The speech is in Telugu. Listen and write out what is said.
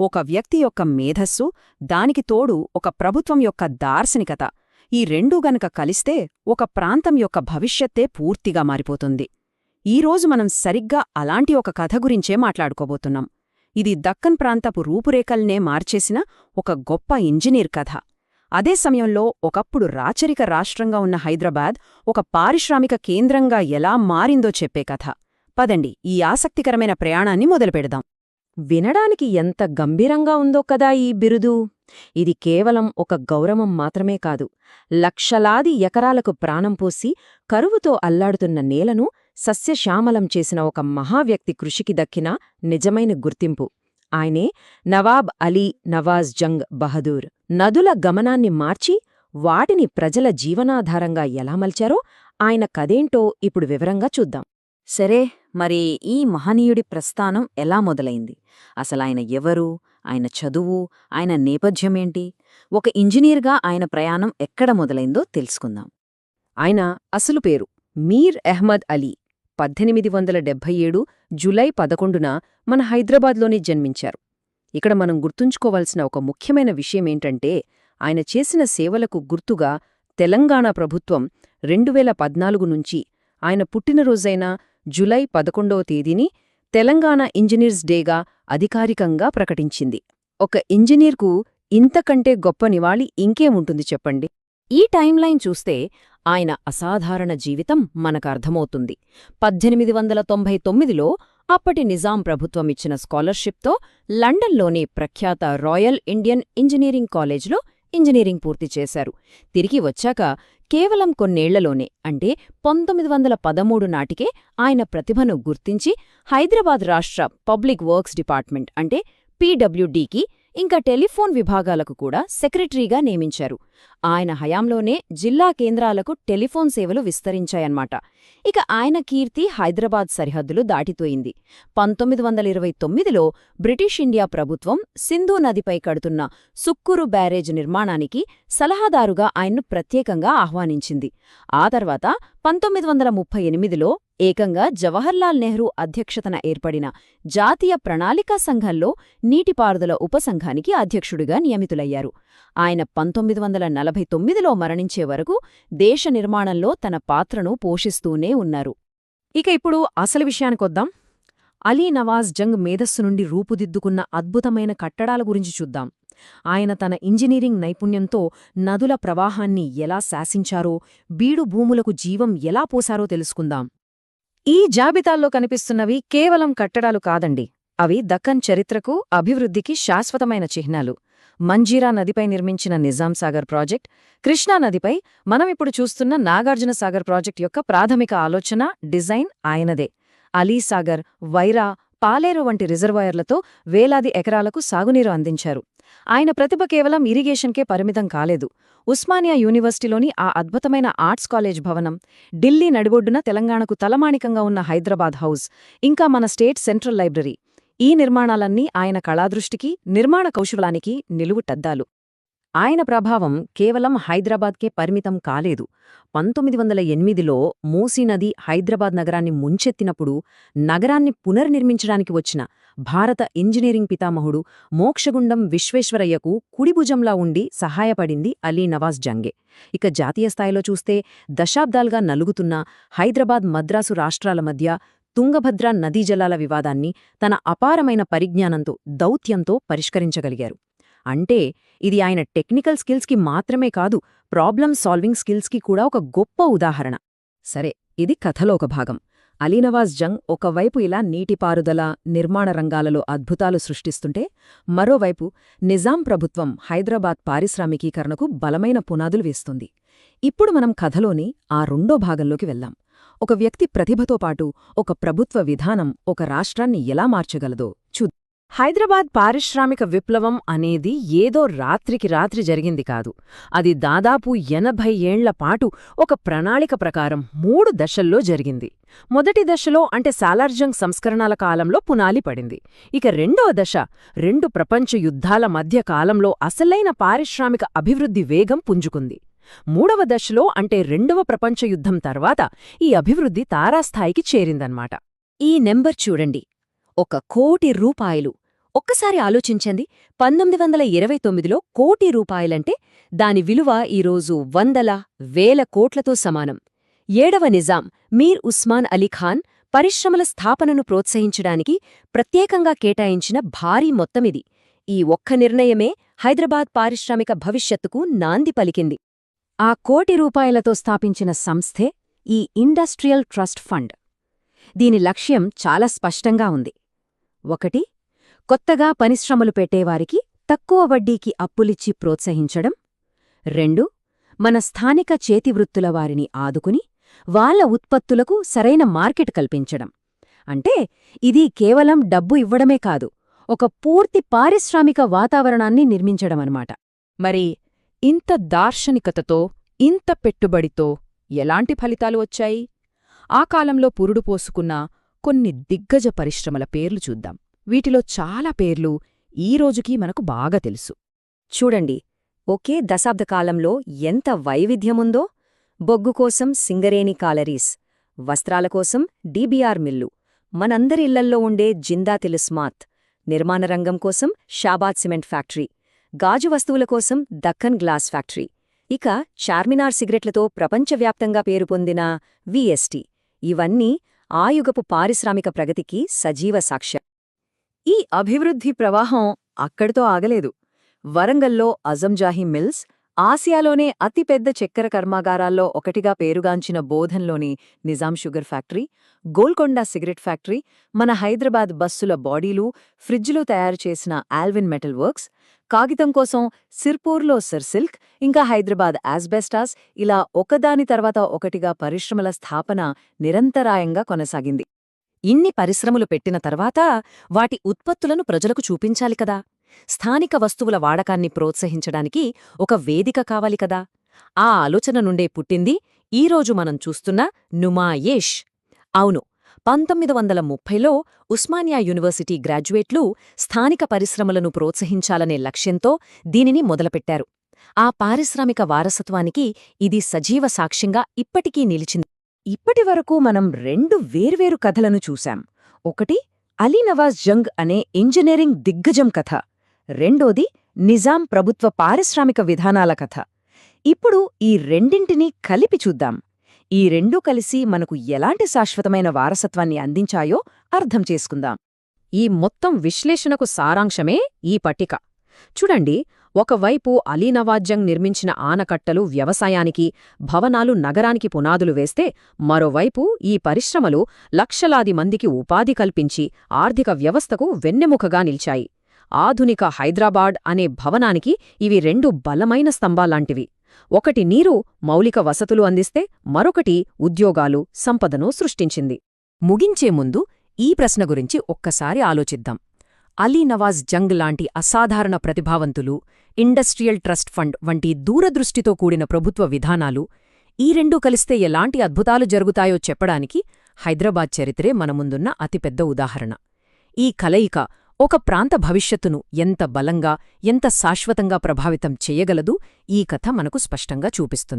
ఒక వ్యక్తి యొక్క మేధస్సు దానికి తోడు ఒక ప్రభుత్వం యొక్క దార్శనికత. ఈ రెండూ గనక కలిస్తే ఒక ప్రాంతం యొక్క భవిష్యత్తే పూర్తిగా మారిపోతుంది. ఈరోజు మనం సరిగ్గా అలాంటి ఒక కథ గురించే మాట్లాడుకోబోతున్నాం. ఇది దక్కన్ ప్రాంతపు రూపురేఖల్నే మార్చేసిన ఒక గొప్ప ఇంజనీర్ కథ. అదే సమయంలో ఒకప్పుడు రాచరిక రాష్ట్రంగా ఉన్న హైదరాబాద్ ఒక పారిశ్రామిక కేంద్రంగా ఎలా మారిందో చెప్పే కథ. పదండి ఈ ఆసక్తికరమైన ప్రయాణాన్ని మొదలుపెడదాం. వినడానికి ఎంత గంభీరంగా ఉందో కదా ఈ బిరుదు. ఇది కేవలం ఒక గౌరవం మాత్రమే కాదు. లక్షలాది ఎకరాలకు ప్రాణం పోసి కరువుతో అల్లాడుతున్న నేలను సస్యశ్యామలం చేసిన ఒక మహావ్యక్తి కృషికి దక్కిన నిజమైన గుర్తింపు. ఆయనే నవాబ్ అలీ నవాజ్ జంగ్ బహదూర్. నదుల గమనాన్ని మార్చి వాటిని ప్రజల జీవనాధారంగా ఎలా మలిచారో ఆయన కదేంటో ఇప్పుడు వివరంగా చూద్దాం. సరే మరి ఈ మహనీయుడి ప్రస్థానం ఎలా మొదలైంది? అసలాయన ఎవరు? ఆయన చదువు? ఆయన నేపథ్యమేంటి? ఒక ఇంజనీర్గా ఆయన ప్రయాణం ఎక్కడ మొదలైందో తెలుసుకుందాం. ఆయన అసలు పేరు మీర్ అహ్మద్ అలీ. పద్దెనిమిది వందల డెబ్భై ఏడు జులై పదకొండున మన హైదరాబాద్లోనే జన్మించారు. ఇక్కడ మనం గుర్తుంచుకోవాల్సిన ఒక ముఖ్యమైన విషయమేంటంటే ఆయన చేసిన సేవలకు గుర్తుగా తెలంగాణ ప్రభుత్వం రెండువేల పద్నాలుగు నుంచి ఆయన పుట్టినరోజైన జులై పదకొండవ తేదీని తెలంగాణ ఇంజనీర్స్ డేగా అధికారికంగా ప్రకటించింది. ఒక ఇంజనీర్కు ఇంతకంటే గొప్ప నివాళి ఇంకేముంటుంది చెప్పండి? ఈ టైంలైన్ చూస్తే ఆయన అసాధారణ జీవితం మనకర్థమవుతుంది పద్దెనిమిది వందల తొంభై తొమ్మిదిలో అప్పటి నిజాం ప్రభుత్వం ఇచ్చిన స్కాలర్షిప్తో లండన్లోని ప్రఖ్యాత రాయల్ ఇండియన్ ఇంజనీరింగ్ కాలేజ్లో ఇంజనీరింగ్ పూర్తి చేశారు. తిరిగి వచ్చాక కేవలం కొన్నేళ్ళలోనే అంటే పంతొమ్మిది వందల పదమూడు నాటికే ఆయన ప్రతిభను గుర్తించి హైదరాబాద్ రాష్ట్ర పబ్లిక్ వర్క్స్ డిపార్ట్మెంట్ అంటే పీడబ్ల్యూడీకి ఇంకా టెలిఫోన్ విభాగాలకు కూడా సెక్రటరీగా నియమించారు. ఆయన హయాంలోనే జిల్లా కేంద్రాలకు టెలిఫోన్ సేవలు విస్తరించాయన్నమాట. ఇక ఆయన కీర్తి హైదరాబాద్ సరిహద్దులు దాటితోయింది పంతొమ్మిది వందల ఇరవై తొమ్మిదిలో బ్రిటిష్ ఇండియా ప్రభుత్వం సింధు నదిపై కడుతున్న సుక్కురు బ్యారేజ్ నిర్మాణానికి సలహాదారుగా ఆయన్ను ప్రత్యేకంగా ఆహ్వానించింది. ఆ తర్వాత పంతొమ్మిది వందల ముప్పై ఎనిమిదిలో ఏకంగా జవహర్లాల్ నెహ్రూ అధ్యక్షతన ఏర్పడిన జాతీయ ప్రణాళికా సంఘంలో నీటిపారుదల ఉపసంఘానికి అధ్యక్షుడిగా నియమితులయ్యారు. ఆయన పంతొమ్మిది వందల నలభై తొమ్మిదిలో మరణించే వరకు దేశ నిర్మాణంలో తన పాత్రను పోషిస్తూనే ఉన్నారు. ఇక ఇప్పుడు అసలు విషయానికొద్దాం అలీ నవాజ్ జంగ్ మేధస్సు నుండి రూపుదిద్దుకున్న అద్భుతమైన కట్టడాల గురించి చూద్దాం. ఆయన తన ఇంజనీరింగ్ నైపుణ్యంతో నదుల ప్రవాహాన్ని ఎలా శాసించారో బీడు భూములకు జీవం ఎలా పోసారో తెలుసుకుందాం. ఈ జాబితాల్లో కనిపిస్తున్నవి కేవలం కట్టడాలు కాదండి. అవి దక్కన్ చరిత్రకు అభివృద్ధికి శాశ్వతమైన చిహ్నాలు. మంజీరా నదిపై నిర్మించిన నిజాం సాగర్ ప్రాజెక్ట్ కృష్ణా నదిపై మనమిప్పుడు చూస్తున్న నాగార్జున సాగర్ ప్రాజెక్ట్ యొక్క ప్రాథమిక ఆలోచన డిజైన్ ఆయనదే. అలీసాగర్ వైరా పాలేరు వంటి రిజర్వాయర్లతో వేలాది ఎకరాలకు సాగునీరు అందించారు. ఆయన ప్రతిభ కేవలం ఇరిగేషన్కే పరిమితం కాలేదు. ఉస్మానియా యూనివర్సిటీలోని ఆ అద్భుతమైన ఆర్ట్స్ కాలేజ్ భవనం ఢిల్లీ నడిబొడ్డున తెలంగాణకు తలమాణికంగా ఉన్న హైదరాబాద్ హౌస్ ఇంకా మన స్టేట్ సెంట్రల్ లైబ్రరీ. ఈ నిర్మాణాలన్నీ ఆయన కళాదృష్టికి నిర్మాణ కౌశలానికి నిలువుటద్దాలు ఆయన ప్రభావం కేవలం హైదరాబాద్కే పరిమితం కాలేదు. పంతొమ్మిది వందల ఎనిమిదిలో మూసీనది హైదరాబాద్ నగరాన్ని ముంచెత్తినప్పుడు నగరాన్ని పునర్నిర్మించడానికి వచ్చిన భారత ఇంజనీరింగ్ పితామహుడు మోక్షగుండం విశ్వేశ్వరయ్యకు కుడిభుజంలా ఉండి సహాయపడింది అలీ నవాజ్ జంగే. ఇక జాతీయ స్థాయిలో చూస్తే దశాబ్దాలుగా నలుగుతున్న హైదరాబాద్ మద్రాసు రాష్ట్రాల మధ్య తుంగభద్ర నదీజలాల వివాదాన్ని తన అపారమైన పరిజ్ఞానంతో దౌత్యంతో పరిష్కరించగలిగారు. అంటే ఇది ఆయన టెక్నికల్ స్కిల్స్కి మాత్రమే కాదు ప్రాబ్లం సాల్వింగ్ స్కిల్స్కి కూడా ఒక గొప్ప ఉదాహరణ. సరే ఇది కథలో ఒక భాగం. అలీనవాజ్ జంగ్ ఒకవైపు ఇలా నీటిపారుదల నిర్మాణ రంగాలలో అద్భుతాలు సృష్టిస్తుంటే మరోవైపు నిజాం ప్రభుత్వం హైదరాబాద్ పారిశ్రామికీకరణకు బలమైన పునాదులు వేస్తుంది. ఇప్పుడు మనం కథలోని ఆ రెండో భాగంలోకి వెళ్దాం. ఒక వ్యక్తి ప్రతిభతో పాటు ఒక ప్రభుత్వ విధానం ఒక రాష్ట్రాన్ని ఎలా మార్చగలదో చూ హైదరాబాద్ పారిశ్రామిక విప్లవం అనేది ఏదో రాత్రికి రాత్రి జరిగింది కాదు. అది దాదాపు ఎనభై ఏళ్ళపాటు పాటు ఒక ప్రణాళిక ప్రకారం మూడు దశల్లో జరిగింది. మొదటి దశలో అంటే సాలార్జంగ్ సంస్కరణల కాలంలో పునాలి పడింది. ఇక రెండవ దశ రెండు ప్రపంచ యుద్ధాల మధ్య కాలంలో అసలైన పారిశ్రామిక అభివృద్ధి వేగం పుంజుకుంది. మూడవ దశలో అంటే రెండవ ప్రపంచ యుద్ధం తర్వాత ఈ అభివృద్ధి తారాస్థాయికి చేరిందన్నమాట. ఈ నెంబర్ చూడండి. ఒక కోటి రూపాయలు. ఒక్కసారి ఆలోచించండి. పంతొమ్మిది వందల ఇరవై తొమ్మిదిలో కోటి రూపాయలంటే దాని విలువ ఈరోజు వందల వేల కోట్లతో సమానం. ఏడవ నిజాం మీర్ ఉస్మాన్ అలీ ఖాన్ పరిశ్రమల స్థాపనను ప్రోత్సహించడానికి ప్రత్యేకంగా కేటాయించిన భారీ మొత్తమిది. ఈ ఒక్క నిర్ణయమే హైదరాబాద్ పారిశ్రామిక భవిష్యత్తుకు నాంది పలికింది. ఆ కోటి రూపాయలతో స్థాపించిన సంస్థే ఈ ఇండస్ట్రియల్ ట్రస్ట్ ఫండ్. దీని లక్ష్యం చాలా స్పష్టంగా ఉంది. ఒకటి కొత్తగా పరిశ్రమలు పెట్టేవారికి తక్కువ వడ్డీకి అప్పులిచ్చి ప్రోత్సహించడం. రెండు మన స్థానిక చేతివృత్తుల వారిని ఆదుకుని వాళ్ళ ఉత్పత్తులకు సరైన మార్కెట్ కల్పించడం. అంటే ఇది కేవలం డబ్బు ఇవ్వడమే కాదు ఒక పూర్తి పారిశ్రామిక వాతావరణాన్ని నిర్మించడమన్నమాట మరి ఇంత దార్శనికతతో ఇంత పెట్టుబడితో ఎలాంటి ఫలితాలు వచ్చాయి? ఆ కాలంలో పురుడు పోసుకున్న కొన్ని దిగ్గజ పరిశ్రమల పేర్లు చూద్దాం. వీటిలో చాలా పేర్లు ఈ మనకు బాగా తెలుసు. చూడండి ఒకే దశాబ్ద కాలంలో ఎంత వైవిధ్యముందో? బొగ్గు కోసం సింగరేణి కాలరీస్ వస్త్రాల కోసం డీబీఆర్ మిల్లు మనందరి ఇళ్ళల్లో ఉండే జిందా తిలుస్మాత్ నిర్మాణ రంగం కోసం షాబాద్ సిమెంట్ ఫ్యాక్టరీ గాజు వస్తువుల కోసం దక్కన్ గ్లాస్ ఫ్యాక్టరీ. ఇక చార్మినార్ సిగరెట్లతో ప్రపంచవ్యాప్తంగా పేరు పొందిన విఎస్టీ ఇవన్నీ ఆయుగపు పారిశ్రామిక ప్రగతికి సజీవ సాక్ష్యం. ఈ అభివృద్ధి ప్రవాహం అక్కడితో ఆగలేదు. వరంగల్లో అజంజాహీ మిల్స్ ఆసియాలోనే అతిపెద్ద చక్కెర కర్మాగారాల్లో ఒకటిగా పేరుగాంచిన బోధన్లోని Nizam sugar factory Golconda cigarette factory మన హైదరాబాద్ బస్సుల బాడీలు ఫ్రిడ్జ్లు తయారు చేసిన ఆల్విన్ మెటల్ వర్క్స్ కాగితం కోసం సిర్పూర్లో సిర్సిల్క్ ఇంకా హైదరాబాద్ యాస్బెస్టాస్ ఇలా ఒకదాని తర్వాత ఒకటిగా పరిశ్రమల స్థాపన నిరంతరాయంగా కొనసాగింది. ఇన్ని పరిశ్రమలు పెట్టిన తర్వాత వాటి ఉత్పత్తులను ప్రజలకు చూపించాలి కదా. స్థానిక వస్తువుల వాడకాన్ని ప్రోత్సహించడానికి ఒక వేదిక కావాలి కదా. ఆ ఆలోచన నుండే పుట్టింది ఈరోజు మనం చూస్తున్న నుమాయేష్. అవును పంతొమ్మిది వందల ముప్పైలో ఉస్మానియా యూనివర్సిటీ గ్రాడ్యుయేట్లు స్థానిక పరిశ్రమలను ప్రోత్సహించాలనే లక్ష్యంతో దీనిని మొదలుపెట్టారు. ఆ పారిశ్రామిక వారసత్వానికి ఇది సజీవ సాక్ష్యంగా ఇప్పటికీ నిలిచింది. ఇప్పటివరకు మనం రెండు వేర్వేరు కథలను చూశాం. ఒకటి అలీ నవాజ్ జంగ్ అనే ఇంజనీరింగ్ దిగ్గజం కథ. రెండోది నిజాం ప్రభుత్వ పారిశ్రామిక విధానాల కథ. ఇప్పుడు ఈ రెండింటినీ కలిపి చూద్దాం. ఈ రెండూ కలిసి మనకు ఎలాంటి శాశ్వతమైన వారసత్వాన్ని అందించాయో అర్థం చేసుకుందాం. ఈ మొత్తం విశ్లేషణకు సారాంశమే ఈ పట్టిక. చూడండి ఒకవైపు అలీనవాజ్యంగ్ నిర్మించిన ఆనకట్టలు వ్యవసాయానికి భవనాలు నగరానికి పునాదులు వేస్తే మరోవైపు ఈ పరిశ్రమలు లక్షలాది మందికి ఉపాధి కల్పించి ఆర్థిక వ్యవస్థకు వెన్నెముకగా నిలిచాయి. ఆధునిక హైదరాబాద్ అనే భవనానికి ఇవి రెండు బలమైన స్తంభాలాంటివి ఒకటి నీరు మౌలిక వసతులు అందిస్తే మరొకటి ఉద్యోగాలు సంపదను సృష్టించింది. ముగించే ముందు ఈ ప్రశ్న గురించి ఒక్కసారి ఆలోచిద్దాం. అలీ నవాజ్ జంగ్ లాంటి అసాధారణ ప్రతిభావంతులు ఇండస్ట్రియల్ ట్రస్ట్ ఫండ్ వంటి దూరదృష్టితో కూడిన ప్రభుత్వ విధానాలు ఈ రెండూ కలిస్తే ఎలాంటి అద్భుతాలు జరుగుతాయో చెప్పడానికి హైదరాబాద్ చరిత్రే మన ముందున్న అతిపెద్ద ఉదాహరణ. ఈ కలయిక ఒక ప్రాంత భవిష్యత్తును ఎంత బలంగా ఎంత శాశ్వతంగా ప్రభావితం చేయగలదు ఈ కథ మనకు స్పష్టంగా చూపిస్తుంది.